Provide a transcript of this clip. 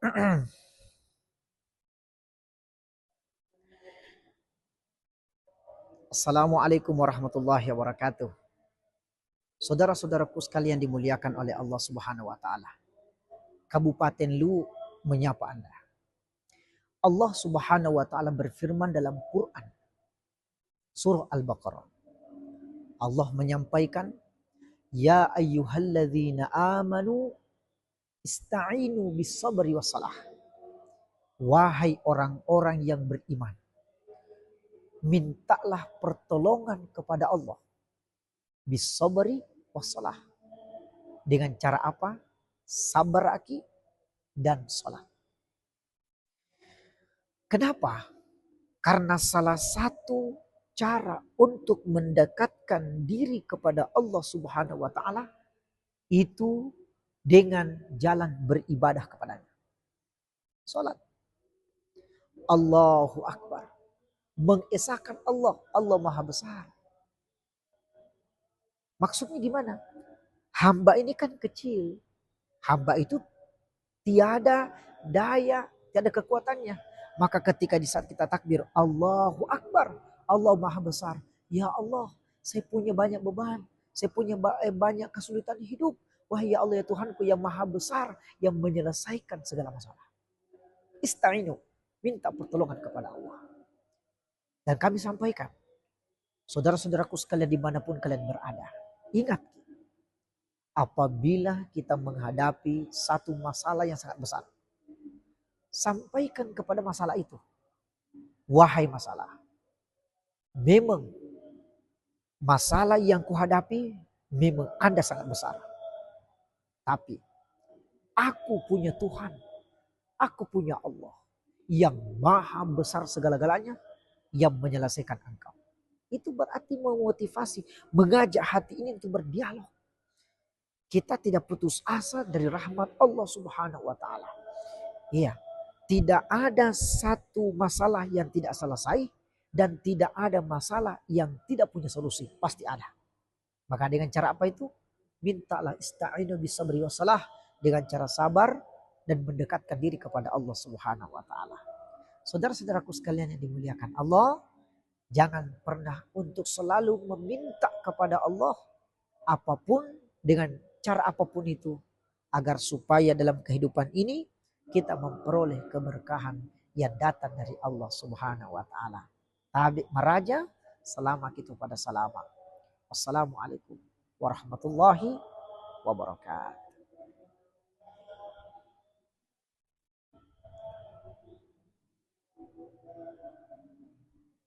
Assalamualaikum warahmatullahi wabarakatuh. Saudara-saudaraku sekalian dimuliakan oleh Allah Subhanahu wa taala. Kabupaten Lu menyapa Anda. Allah Subhanahu wa taala berfirman dalam Quran surah Al-Baqarah. Allah menyampaikan, "Ya ayyuhalladzina amanu ista'inu bis sabri wassalah." Wahai orang-orang yang beriman, mintalah pertolongan kepada Allah. Bisabri wassalah. Dengan cara apa? Sabar aki dan salat. Kenapa? Karena salah satu cara untuk mendekatkan diri kepada Allah Subhanahu wa taala itu dengan jalan beribadah kepadanya. Salat. Allahu Akbar mengesahkan Allah. Allah maha besar. Maksudnya gimana? Hamba ini kan kecil. Hamba itu tiada daya, tiada kekuatannya. Maka ketika di saat kita takbir, Allahu Akbar. Allah maha besar. Ya Allah, saya punya banyak beban. Saya punya eh, banyak kesulitan hidup. Wah ya Allah ya Tuhanku yang maha besar. Yang menyelesaikan segala masalah. Ista'inu. Minta pertolongan kepada Allah. Dan kami sampaikan, saudara-saudaraku sekalian di mana pun kalian berada, ingat, apabila kita menghadapi satu masalah yang sangat besar, sampaikan kepada masalah itu, wahai masalah, memang masalah yang kuhadapi memang Anda sangat besar. Tapi aku punya Tuhan, aku punya Allah yang maha besar segala-galanya yang menyelesaikan engkau. Itu berarti memotivasi, mengajak hati ini untuk berdialog. Kita tidak putus asa dari rahmat Allah Subhanahu wa taala. Iya, tidak ada satu masalah yang tidak selesai dan tidak ada masalah yang tidak punya solusi, pasti ada. Maka dengan cara apa itu? Mintalah ista'inu bisabri wasalah dengan cara sabar dan mendekatkan diri kepada Allah Subhanahu wa taala. Saudara-saudaraku sekalian yang dimuliakan Allah, jangan pernah untuk selalu meminta kepada Allah apa pun dengan cara apa pun itu agar supaya dalam kehidupan ini kita memperoleh keberkahan yang datang dari Allah Subhanahu wa taala. Tabi meraja selama kita pada selama. Wassalamualaikum warahmatullahi wabarakatuh.